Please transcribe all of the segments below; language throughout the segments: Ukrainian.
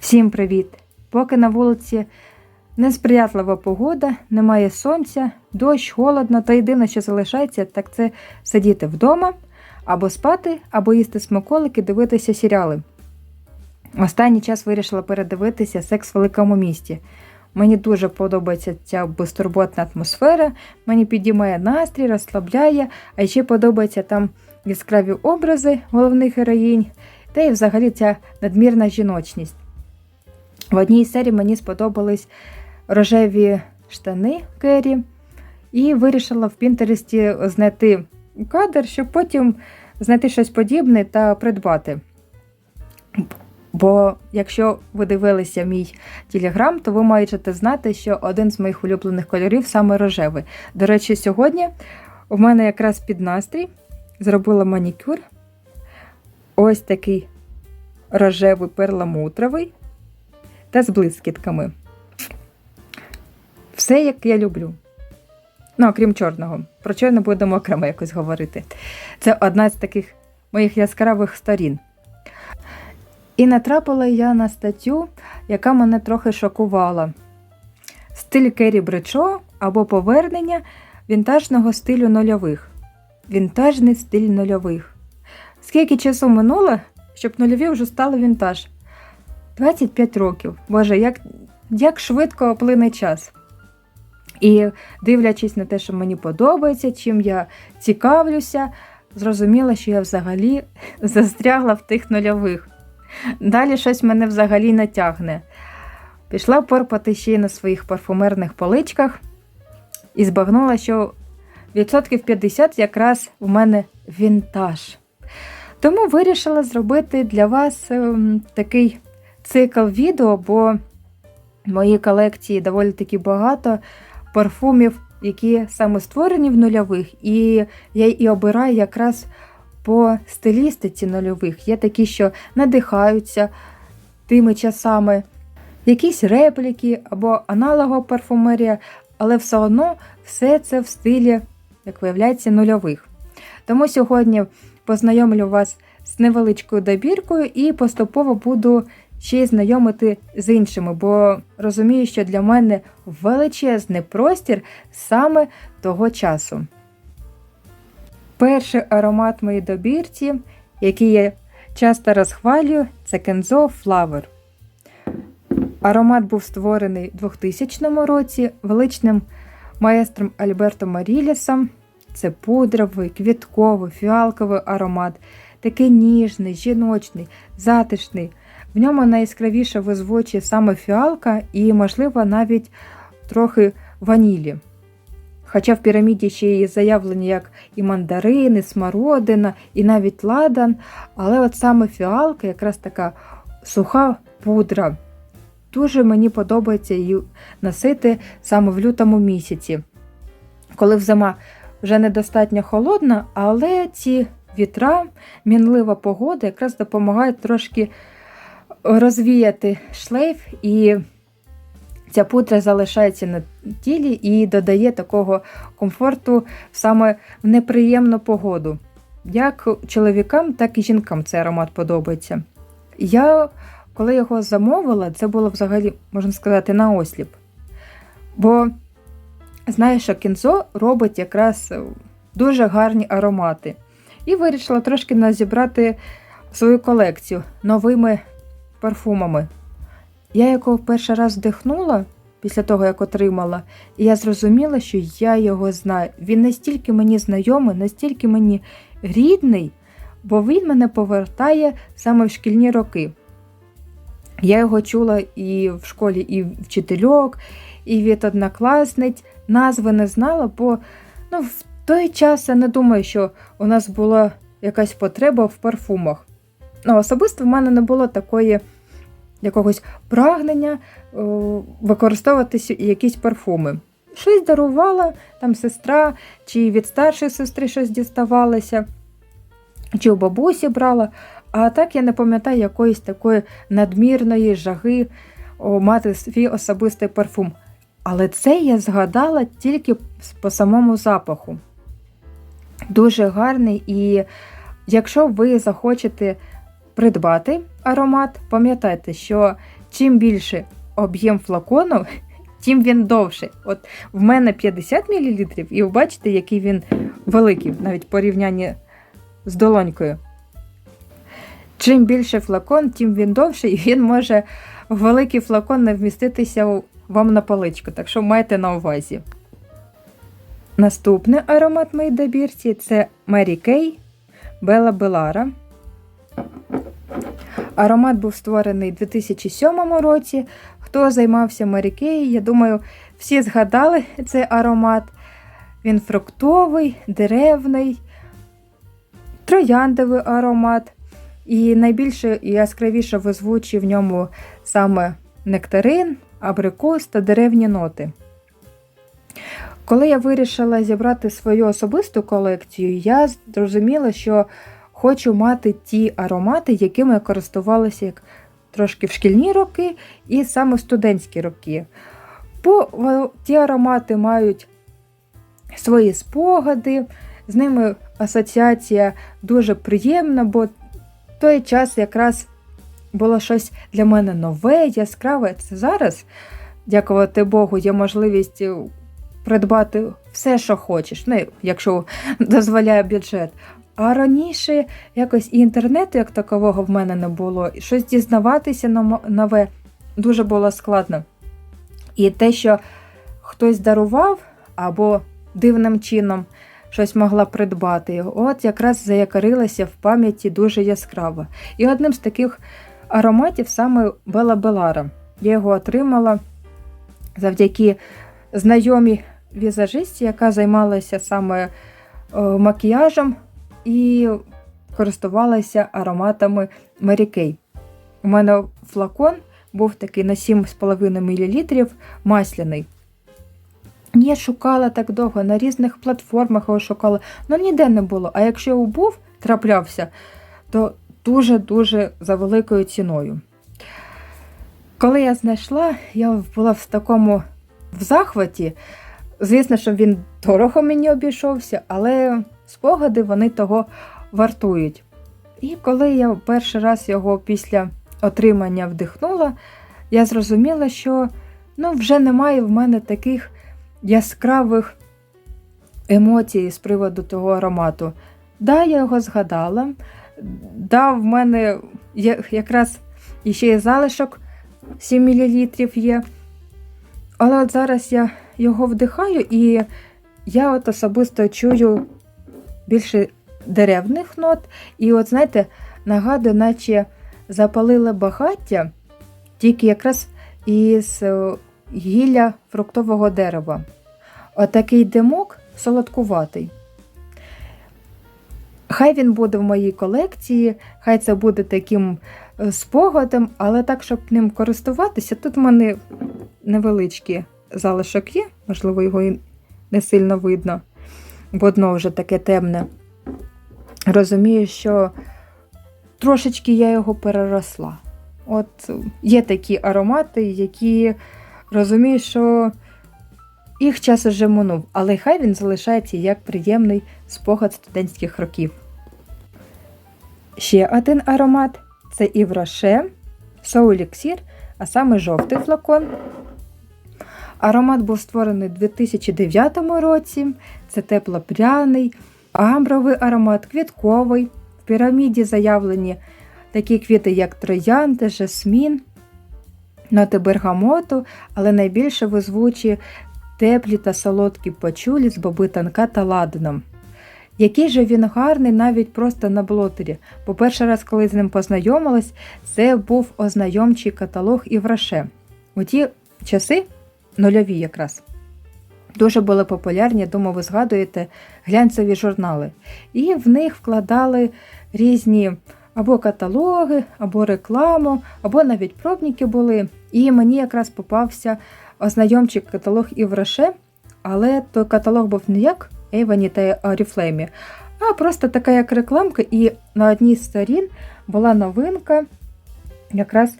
Всім привіт! Поки на вулиці несприятлива погода, немає сонця, дощ, холодно, то єдине, що залишається, так це сидіти вдома, або спати, або їсти смаколики, дивитися серіали. Останній час вирішила передивитися секс в великому місті. Мені дуже подобається ця безтурботна атмосфера, мені підіймає настрій, розслабляє, а ще подобаються там яскраві образи головних героїнь, та й взагалі ця надмірна жіночність. В одній серії мені сподобались рожеві штани Керрі, і вирішила в Пінтересті знайти кадр, щоб потім знайти щось подібне та придбати. Бо якщо ви дивилися мій телеграм, то ви маєте знати, що один з моїх улюблених кольорів саме рожевий. До речі, сьогодні у мене якраз під настрій зробила манікюр. Ось такий рожевий перламутровий та з блискітками. Все, як я люблю. Ну, окрім чорного. Про чорне будемо окремо якось говорити. Це одна з таких моїх яскравих сторін. І натрапила я на статтю, яка мене трохи шокувала. Стиль Керрі Бречо або повернення вінтажного стилю нульових. Вінтажний стиль нульових. Скільки часу минуло, щоб нульові вже стали вінтаж? 25 років. Боже, як, як швидко плине час. І дивлячись на те, що мені подобається, чим я цікавлюся, зрозуміла, що я взагалі застрягла в тих нульових. Далі щось мене взагалі натягне. Пішла порпати ще й на своїх парфумерних поличках і збагнула, що відсотків 50 якраз у мене вінтаж. Тому вирішила зробити для вас ем, такий цикл відео, бо в моїй колекції доволі таки багато парфумів, які саме створені в нульових, і я і обираю якраз по стилістиці нульових. Є такі, що надихаються тими часами, якісь репліки або аналогова парфумерія, але все одно все це в стилі, як виявляється, нульових. Тому сьогодні познайомлю вас з невеличкою добіркою і поступово буду ще й знайомити з іншими, бо розумію, що для мене величезний простір саме того часу. Перший аромат моєї добірці, який я часто розхвалюю, це Kenzo Flower. Аромат був створений у 2000 році величним маестром Альберто Марілісом. Це пудровий, квітковий, фіалковий аромат, такий ніжний, жіночний, затишний. В ньому найяскравіше визвучує саме фіалка і, можливо, навіть трохи ванілі. Хоча в піраміді ще є заявлені як і мандарини, і смородина, і навіть ладан, але от саме фіалка, якраз така суха пудра. Дуже мені подобається її носити саме в лютому місяці, коли зима вже недостатньо холодна, але ці вітра, мінлива погода якраз допомагають трошки розвіяти шлейф, і ця пудра залишається на тілі і додає такого комфорту саме в неприємну погоду. Як чоловікам, так і жінкам цей аромат подобається. Я, коли його замовила, це було взагалі, можна сказати, на осліп. Бо знаю, що кінзо робить якраз дуже гарні аромати. І вирішила трошки назібрати свою колекцію новими парфумами. Я його перший раз вдихнула після того, як отримала, і я зрозуміла, що я його знаю. Він настільки мені знайомий, настільки мені рідний, бо він мене повертає саме в шкільні роки. Я його чула і в школі, і вчительок, і від однокласниць. Назви не знала, бо ну, в той час я не думаю, що у нас була якась потреба в парфумах. Ну, Особисто в мене не було такої якогось прагнення о, використовувати якісь парфуми. Щось дарувала там сестра, чи від старшої сестри щось діставалося, чи у бабусі брала. А так я не пам'ятаю якоїсь такої надмірної жаги о, мати свій особистий парфум. Але це я згадала тільки по самому запаху. Дуже гарний. І якщо ви захочете придбати аромат, пам'ятайте, що чим більше об'єм флакону, тим він довший. От в мене 50 мл, і ви бачите, який він великий, навіть порівнянні з долонькою. Чим більше флакон, тим він довший, і він може в великий флакон не вміститися вам на паличку, так що майте на увазі. Наступний аромат моїй добірці це Mary Kay Bella Bellara. Аромат був створений у 2007 році. Хто займався Mary я думаю, всі згадали цей аромат. Він фруктовий, деревний, трояндовий аромат. І найбільше і яскравіше визвучі в ньому саме нектарин, абрикос та деревні ноти. Коли я вирішила зібрати свою особисту колекцію, я зрозуміла, що хочу мати ті аромати, якими я користувалася як трошки в шкільні роки і саме в студентські роки. Бо ті аромати мають свої спогади, з ними асоціація дуже приємна, бо той час якраз було щось для мене нове, яскраве. Це зараз, дякувати Богу, є можливість придбати все, що хочеш, ну, якщо дозволяє бюджет. А раніше якось і інтернету, як такового, в мене не було, і щось дізнаватися нове дуже було складно. І те, що хтось дарував або дивним чином щось могла придбати, от якраз заякорилася в пам'яті дуже яскраво. І одним з таких ароматів саме Бела Белара. Я його отримала завдяки знайомій візажисті, яка займалася саме е, макіяжем і користувалася ароматами Mary Kay. У мене флакон був такий на 7,5 мл масляний. Я шукала так довго, на різних платформах його шукала, але ніде не було. А якщо його був, траплявся, то дуже-дуже за великою ціною. Коли я знайшла, я була в такому в захваті. Звісно, що він дорого мені обійшовся, але спогади вони того вартують. І коли я перший раз його після отримання вдихнула, я зрозуміла, що ну, вже немає в мене таких яскравих емоцій з приводу того аромату. Да, я його згадала. Да, в мене якраз іще є залишок 7 мл є. Але от зараз я його вдихаю, і я от особисто чую більше деревних нот. І, от, знаєте, нагадую, наче запалили багаття тільки якраз із е, гілля фруктового дерева. Отакий димок солодкуватий. Хай він буде в моїй колекції, хай це буде таким е, спогадом, але так, щоб ним користуватися, тут в мене невеличкі залишок є, можливо, його і не сильно видно, бо дно вже таке темне. Розумію, що трошечки я його переросла. От є такі аромати, які розумію, що їх час уже минув, але хай він залишається як приємний спогад студентських років. Ще один аромат це Івроше, Соуліксір, а саме жовтий флакон. Аромат був створений у 2009 році. Це теплопряний, амбровий аромат, квітковий. В піраміді заявлені такі квіти, як троянди, жасмін, ноти бергамоту, але найбільше визвучі теплі та солодкі пачулі з боби танка та ладаном. Який же він гарний навіть просто на блотері, бо перший раз, коли з ним познайомилась, це був ознайомчий каталог Івраше. У ті часи нульові якраз. Дуже були популярні, думаю, ви згадуєте, глянцеві журнали. І в них вкладали різні або каталоги, або рекламу, або навіть пробники були. І мені якраз попався ознайомчий каталог Івраше, але той каталог був не як Ейвані та Оріфлеймі, а просто така як рекламка, і на одній з сторін була новинка якраз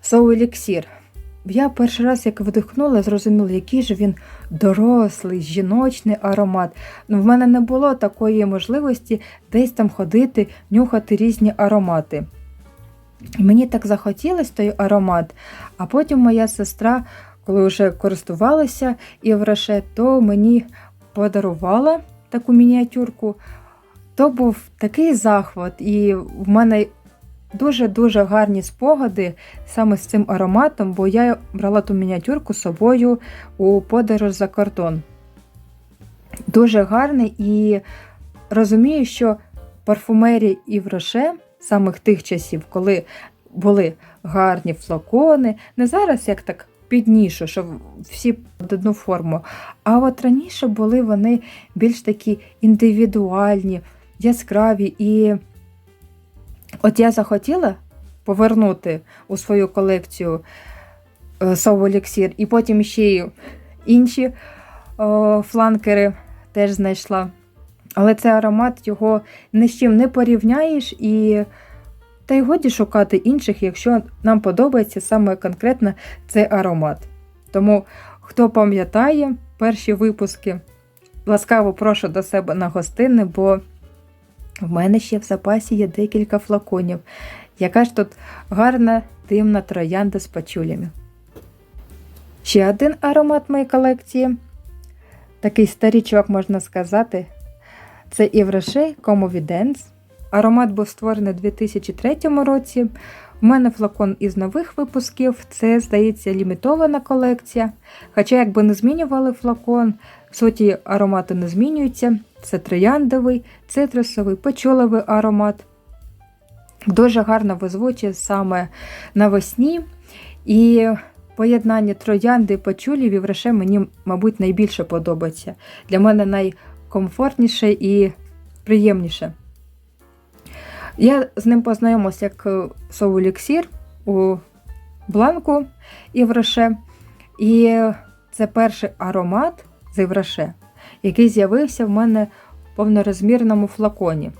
Соу Еліксір. Я перший раз, як вдихнула, зрозуміла, який же він дорослий, жіночний аромат. Ну, в мене не було такої можливості десь там ходити, нюхати різні аромати. Мені так захотілося той аромат, а потім моя сестра, коли вже користувалася Євроше, то мені подарувала таку мініатюрку. То був такий захват, і в мене дуже-дуже гарні спогади саме з цим ароматом, бо я брала ту мініатюрку з собою у подорож за кордон. Дуже гарний і розумію, що парфумерії і вроше самих тих часів, коли були гарні флакони, не зараз як так піднішу, що всі під одну форму. А от раніше були вони більш такі індивідуальні, яскраві. І от я захотіла повернути у свою колекцію Сов Еліксір, і потім ще й інші о, фланкери теж знайшла. Але цей аромат його ні з чим не порівняєш, і та й годі шукати інших, якщо нам подобається саме конкретно цей аромат. Тому, хто пам'ятає перші випуски, ласкаво прошу до себе на гостини, бо в мене ще в запасі є декілька флаконів. Яка ж тут гарна димна троянда з пачулями. Ще один аромат моєї колекції. Такий старічок, можна сказати. Це Івраше Комовіденс. Аромат був створений у 2003 році. У мене флакон із нових випусків. Це, здається, лімітована колекція. Хоча, якби не змінювали флакон, суті аромату не змінюються. Це трояндовий, цитрусовий, печоловий аромат. Дуже гарно визвучує саме навесні. І поєднання троянди і пачулі вівреше мені, мабуть, найбільше подобається. Для мене найкомфортніше і приємніше. Я з ним познайомилася як соуліксір у бланку Івраше. І це перший аромат з Івраше, який з'явився в мене в повнорозмірному флаконі.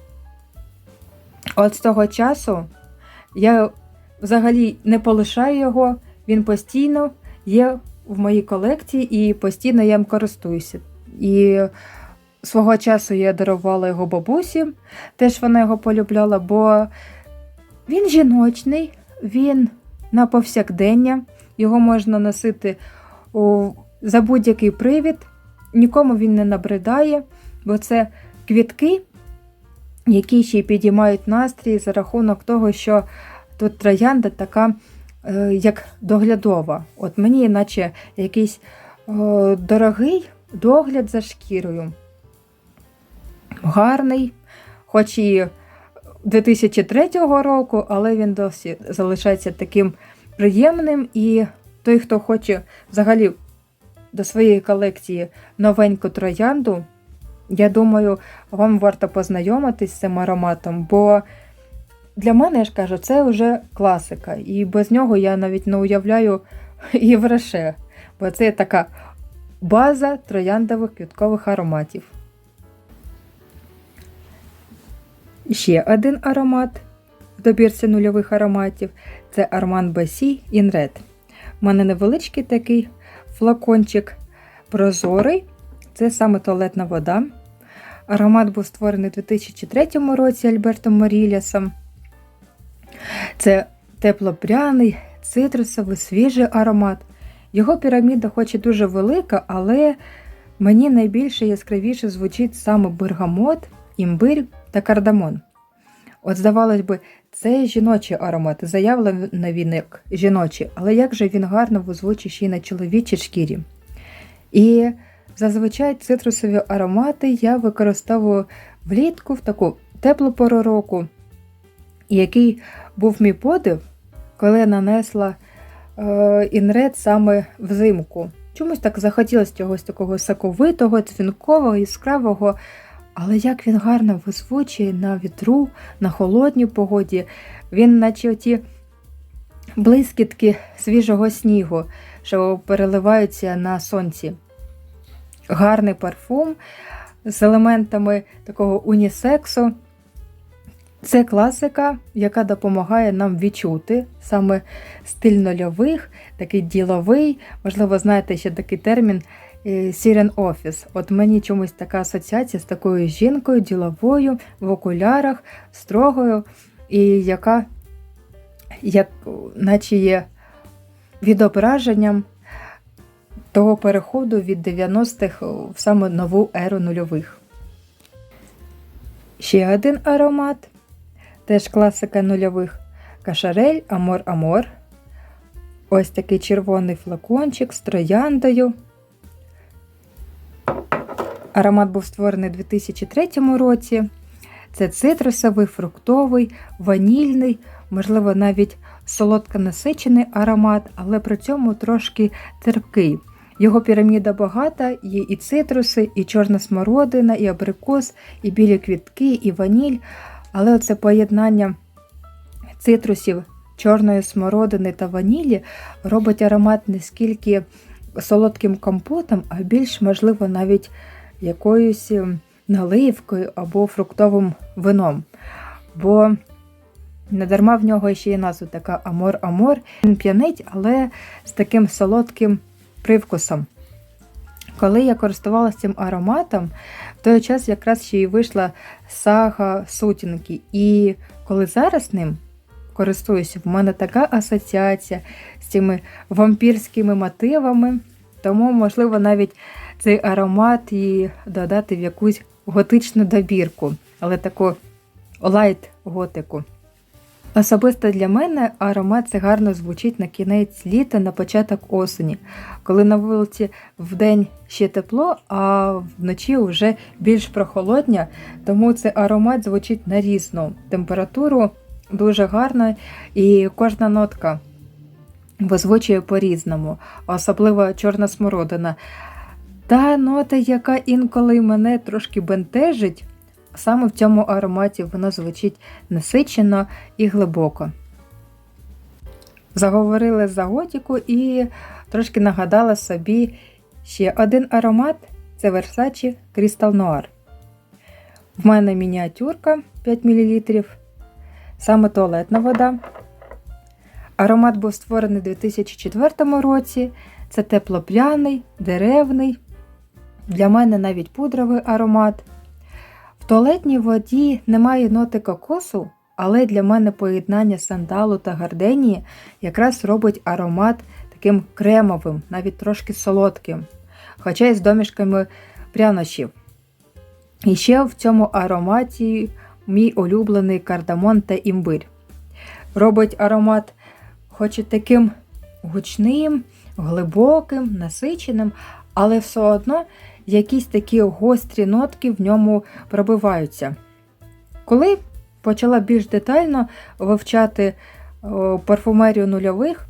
От з того часу я взагалі не полишаю його, він постійно є в моїй колекції і постійно я їм користуюся. І свого часу я дарувала його бабусі, теж вона його полюбляла, бо він жіночний, він на повсякдення, його можна носити за будь-який привід, нікому він не набридає, бо це квітки, які ще й підіймають настрій за рахунок того, що тут троянда така, е, як доглядова. От мені, наче якийсь е, дорогий догляд за шкірою. Гарний, хоч і 2003 року, але він досі залишається таким приємним. І той, хто хоче взагалі до своєї колекції новеньку троянду, я думаю, вам варто познайомитись з цим ароматом, бо для мене, я ж кажу, це вже класика. І без нього я навіть не уявляю і бо це така база трояндових квіткових ароматів. Ще один аромат в добірці нульових ароматів це Armand Басі In Red. У мене невеличкий такий флакончик прозорий, це саме туалетна вода. Аромат був створений у 2003 році Альбертом Морілісом. Це теплопряний, цитрусовий, свіжий аромат. Його піраміда, хоч і дуже велика, але мені найбільше яскравіше звучить саме бергамот, імбирь та кардамон. От, здавалось би, це жіночий аромат, заявлений він жіночий, але як же він гарно визвучить ще й на чоловічій шкірі. І зазвичай цитрусові аромати я використовую влітку в таку теплу пору року, який був мій подив, коли я нанесла е, інред саме взимку. Чомусь так захотілося чогось такого соковитого, цвінкового, яскравого. Але як він гарно визвучує на вітру, на холодній погоді, він, наче ті блискітки свіжого снігу, що переливаються на сонці. Гарний парфум з елементами такого унісексу. Це класика, яка допомагає нам відчути саме стиль нульових, такий діловий. Можливо, знаєте ще такий термін Сірен Офіс. От мені чомусь така асоціація з такою жінкою, діловою, в окулярах, строгою, і яка, як, наче є відображенням того переходу від 90-х в саме нову еру нульових. Ще один аромат, теж класика нульових кашарель Амор Амор. Ось такий червоний флакончик з трояндою. Аромат був створений у 2003 році. Це цитрусовий, фруктовий, ванільний, можливо, навіть солодко насичений аромат, але при цьому трошки терпкий. Його піраміда багата, є і цитруси, і чорна смородина, і абрикос, і білі квітки, і ваніль. Але оце поєднання цитрусів, чорної смородини та ванілі робить аромат не скільки солодким компотом, а більш, можливо, навіть якоюсь наливкою або фруктовим вином. Бо недарма в нього ще є назва така Амор-Амор. Він п'янить, але з таким солодким привкусом. Коли я користувалася цим ароматом, в той час якраз ще й вийшла сага сутінки. І коли зараз ним користуюся, в мене така асоціація з цими вампірськими мотивами, тому, можливо, навіть цей аромат і додати в якусь готичну добірку, але таку лайт-готику. Особисто для мене аромат це гарно звучить на кінець літа, на початок осені, коли на вулиці вдень ще тепло, а вночі вже більш прохолодня, тому цей аромат звучить на різну температуру, дуже гарно, і кожна нотка визвучує по-різному, особливо чорна смородина. Та нота, яка інколи мене трошки бентежить, саме в цьому ароматі вона звучить насичено і глибоко. Заговорили за готіку і трошки нагадала собі ще один аромат це Versace Crystal Noir. В мене мініатюрка 5 мл, саме туалетна вода. Аромат був створений у 2004 році. Це теплопляний, деревний, для мене навіть пудровий аромат. В туалетній воді немає ноти кокосу, але для мене поєднання сандалу та гарденії якраз робить аромат таким кремовим, навіть трошки солодким, хоча й з домішками прянощів. І ще в цьому ароматі мій улюблений кардамон та імбирь. Робить аромат, хоч і таким гучним, глибоким, насиченим, але все одно якісь такі гострі нотки в ньому пробиваються. Коли почала більш детально вивчати парфумерію нульових,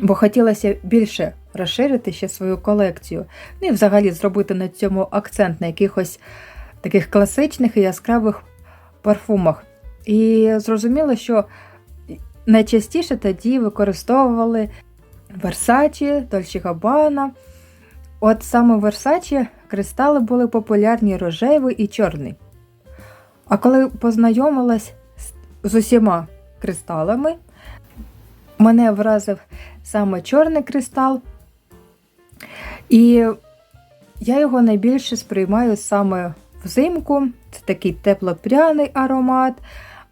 бо хотілося більше розширити ще свою колекцію, ну і взагалі зробити на цьому акцент на якихось таких класичних і яскравих парфумах. І зрозуміло, що найчастіше тоді використовували Versace, Dolce Gabbana. От саме в Versace кристали були популярні рожевий і чорний. А коли познайомилась з усіма кристалами, мене вразив саме чорний кристал, і я його найбільше сприймаю саме взимку. Це такий теплопряний аромат,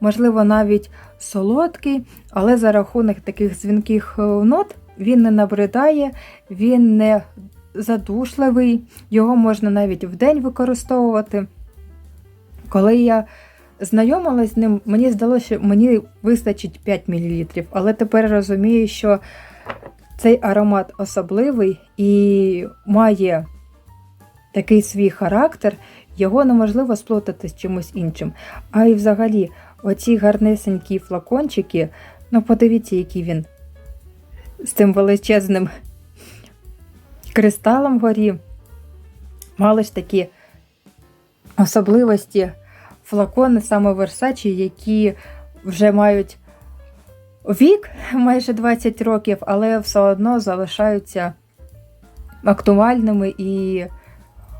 можливо, навіть солодкий, але за рахунок таких дзвінких е, нот він не набридає, він не задушливий, його можна навіть вдень використовувати. Коли я знайомилась з ним, мені здалося, що мені вистачить 5 мл, але тепер розумію, що цей аромат особливий і має такий свій характер, його неможливо сплутати з чимось іншим. А і взагалі, оці гарнесенькі флакончики, ну подивіться, який він з тим величезним кристалом вгорі. Мали ж такі особливості флакони саме Versace, які вже мають вік майже 20 років, але все одно залишаються актуальними і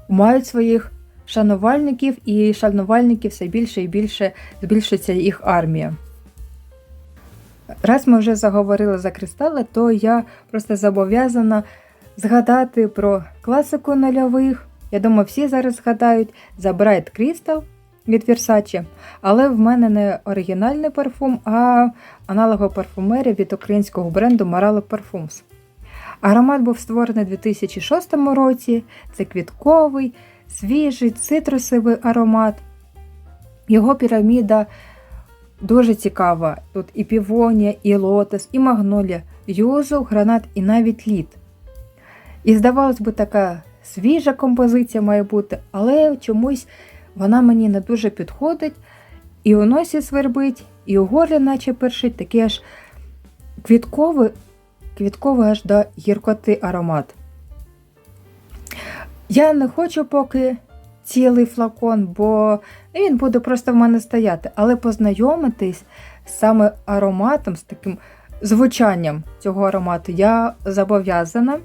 мають своїх шанувальників, і шанувальників все більше і більше збільшується їх армія. Раз ми вже заговорили за кристали, то я просто зобов'язана згадати про класику нульових. Я думаю, всі зараз згадають за Bright Crystal від Versace, але в мене не оригінальний парфум, а аналогова парфумерія від українського бренду Marale Parfums. Аромат був створений у 2006 році. Це квітковий, свіжий, цитрусовий аромат. Його піраміда дуже цікава. Тут і півонія, і лотос, і магнолія, юзу, гранат і навіть лід. І здавалось би, така свіжа композиція має бути, але чомусь вона мені не дуже підходить. І у носі свербить, і у горлі наче першить, такий аж квітковий, квітковий аж до гіркоти аромат. Я не хочу поки цілий флакон, бо він буде просто в мене стояти, але познайомитись саме ароматом, з таким звучанням цього аромату я зобов'язана.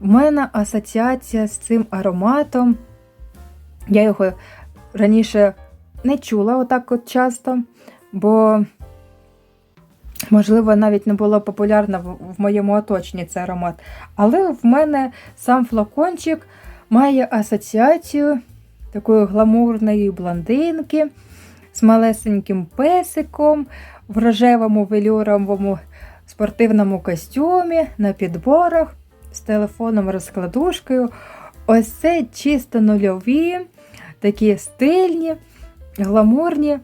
В мене асоціація з цим ароматом. Я його раніше не чула отак от часто, бо, можливо, навіть не було популярно в моєму оточенні цей аромат. Але в мене сам флакончик має асоціацію такої гламурної блондинки з малесеньким песиком в рожевому велюровому спортивному костюмі на підборах з телефоном розкладушкою. Ось це чисто нульові, такі стильні, гламурні.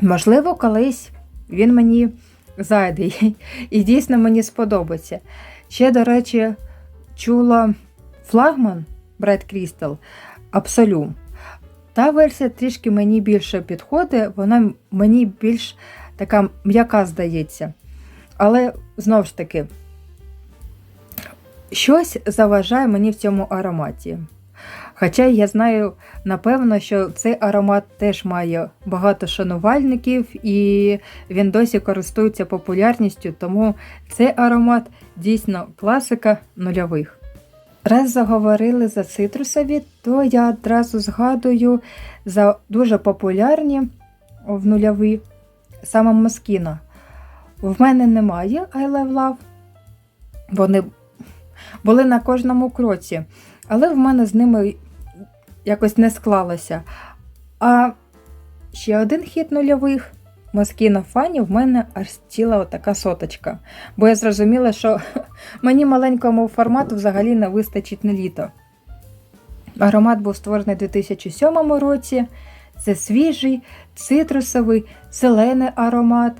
Можливо, колись він мені зайде і дійсно мені сподобається. Ще, до речі, чула флагман Bright Crystal Absolum. Та версія трішки мені більше підходить, вона мені більш така м'яка здається. Але знову ж таки, щось заважає мені в цьому ароматі. Хоча я знаю, напевно, що цей аромат теж має багато шанувальників і він досі користується популярністю, тому цей аромат дійсно класика нульових. Раз заговорили за цитрусові, то я одразу згадую за дуже популярні в нульові саме Москіно. В мене немає I Love Love. Вони були на кожному кроці, але в мене з ними якось не склалося. А ще один хід нульових Москіно фані в мене аж ціла така соточка. Бо я зрозуміла, що мені маленькому формату взагалі не вистачить на літо. Аромат був створений у 2007 році. Це свіжий, цитрусовий, зелений аромат.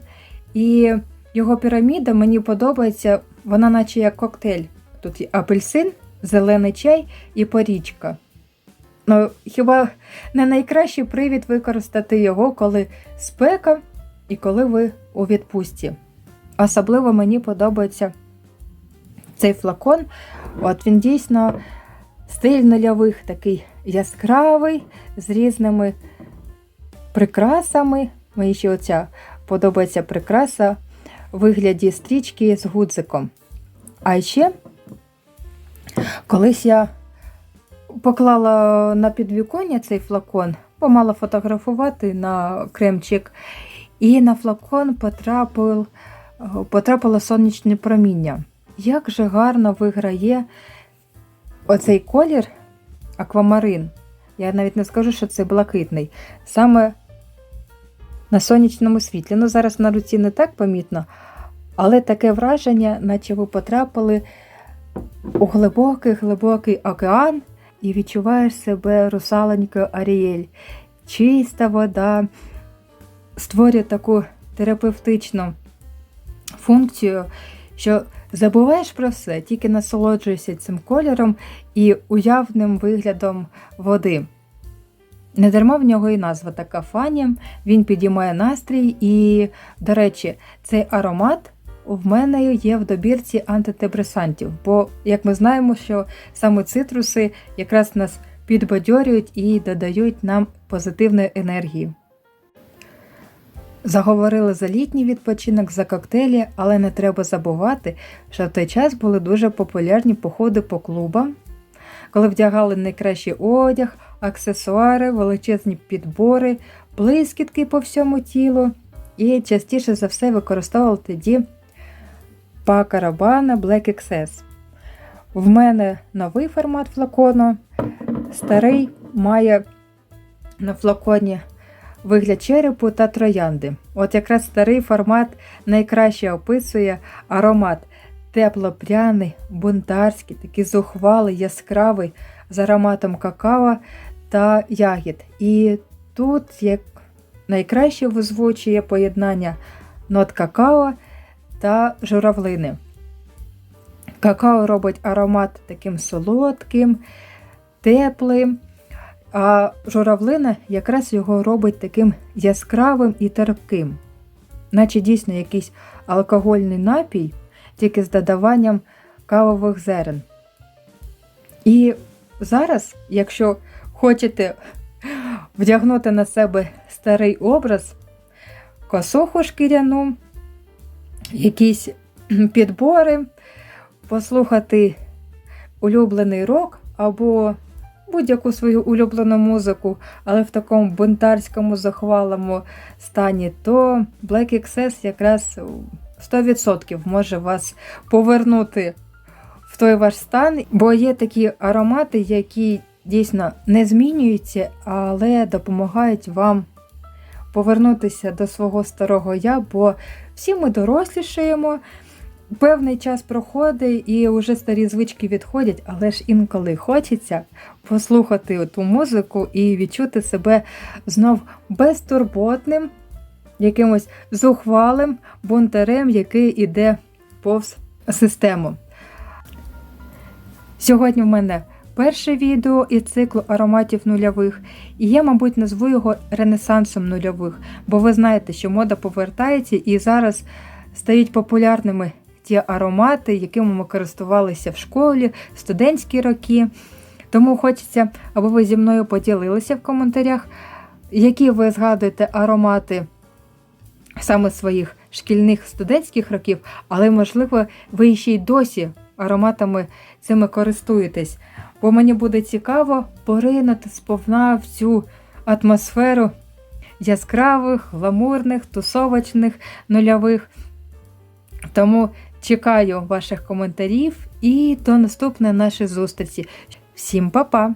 І його піраміда мені подобається, вона наче як коктейль. Тут є апельсин, зелений чай і порічка. Ну, Хіба не найкращий привід використати його, коли спека і коли ви у відпустці. Особливо мені подобається цей флакон. От Він дійсно стиль нульових, такий яскравий, з різними прикрасами. Мені ще оця подобається прикраса в вигляді стрічки з гудзиком. А ще колись я поклала на підвіконня цей флакон, помала фотографувати на кремчик, і на флакон потрапив, потрапило сонячне проміння. Як же гарно виграє оцей колір аквамарин. Я навіть не скажу, що це блакитний. Саме на сонячному світлі. Ну, зараз на руці не так помітно, але таке враження, наче ви потрапили у глибокий-глибокий океан і відчуваєш себе русаленькою Аріель. Чиста вода створює таку терапевтичну функцію, що забуваєш про все, тільки насолоджуєшся цим кольором і уявним виглядом води. Недарма в нього і назва така фані, він підіймає настрій, і, до речі, цей аромат в мене є в добірці антидепресантів, бо, як ми знаємо, що саме цитруси якраз нас підбадьорюють і додають нам позитивної енергії. Заговорили за літній відпочинок за коктейлі, але не треба забувати, що в той час були дуже популярні походи по клубам, коли вдягали найкращий одяг, аксесуари, величезні підбори, блискітки по всьому тілу. І частіше за все використовували тоді Пакарабана Black XS. В мене новий формат флакону. Старий має на флаконі вигляд черепу та троянди. От якраз старий формат найкраще описує аромат тепло-пряний, бунтарський, такий зухвалий, яскравий, з ароматом какао та ягід. І тут як найкраще визвучує поєднання нот какао та журавлини. Какао робить аромат таким солодким, теплим, а журавлина якраз його робить таким яскравим і терпким, наче дійсно якийсь алкогольний напій, тільки з додаванням кавових зерен. І зараз, якщо хочете вдягнути на себе старий образ, косоху шкіряну, якісь підбори, послухати улюблений рок або будь-яку свою улюблену музику, але в такому бунтарському захвалому стані, то Black XS якраз 100% може вас повернути в той ваш стан, бо є такі аромати, які дійсно не змінюються, але допомагають вам повернутися до свого старого я, бо всі ми дорослішаємо. Певний час проходить і вже старі звички відходять, але ж інколи хочеться послухати ту музику і відчути себе знов безтурботним, якимось зухвалим бунтарем, який іде повз систему. Сьогодні в мене перше відео із циклу ароматів нульових, і я, мабуть, назву його Ренесансом нульових, бо ви знаєте, що мода повертається і зараз стають популярними ті аромати, якими ми користувалися в школі, в студентські роки. Тому хочеться, аби ви зі мною поділилися в коментарях, які ви згадуєте аромати саме своїх шкільних студентських років, але, можливо, ви ще й досі ароматами цими користуєтесь. Бо мені буде цікаво поринути сповна в цю атмосферу яскравих, гламурних, тусовочних, нульових. Тому чекаю ваших коментарів і до наступної нашої зустрічі. Всім па-па!